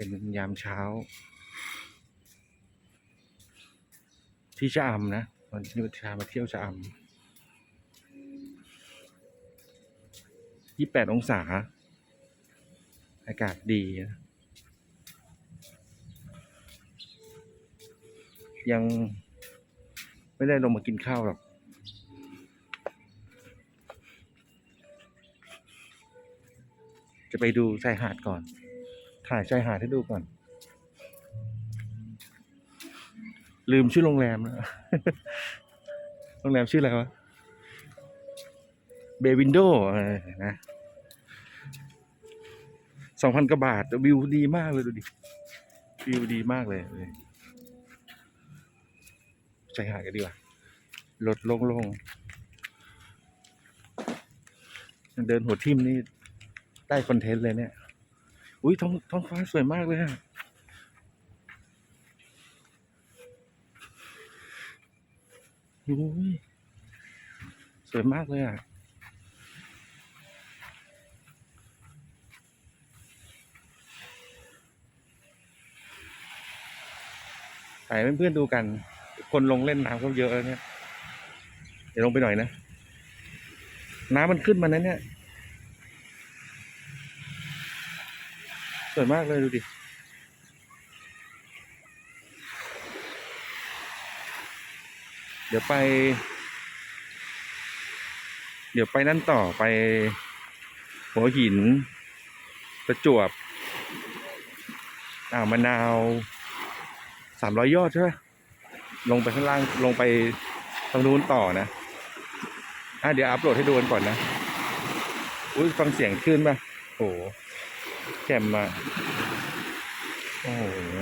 เป็นยามเช้า ที่ชะอำนะวันนี้ชามาเที่ยวชะอำยี่แปดองศา อากาศดีนะยังไม่ได้ลงมากินข้าวหรอกจะไปดูชายหาดก่อน ถ่ายชายหาดให้ดูก่อน ลืมชื่อโรงแรมแล้วโรงแรมชื่ออะไรวะเบวินโดนะสองพันกว่าบาท วิวดีมากเลยดูดิ วิวดีมากเลยเลยชายหาดกันดีกว่ารถโล่งเดินหัวทิ่มนี่ได้คอนเทนต์เลยเนี่ย อุ้ยท้องท้องฟ้าสวยมากเลยอะอุ้ยสวยมากเลยอะถ่ายให้เพื่อนๆดูกัน คนลงเล่นน้ำก็เยอะแล้วเนี่ย เดี๋ยวลงไปหน่อยนะ น้ำมันขึ้นมานะเนี่ย สวยมากเลยดูดิเดี๋ยวไป เดี๋ยวไปนั่นต่อไป หัวหิน ประจวบอ่าวมะนาวสามร้อยยอดใช่ไหมลงไปข้างล่างลงไปทางนู้นต่อนะอะเดี๋ยวอัพโหลดให้ดูกันก่อนนะ อุ้ยฟังเสียงขึ้นป่ะโอ้ แจ่มมาโอ้โหน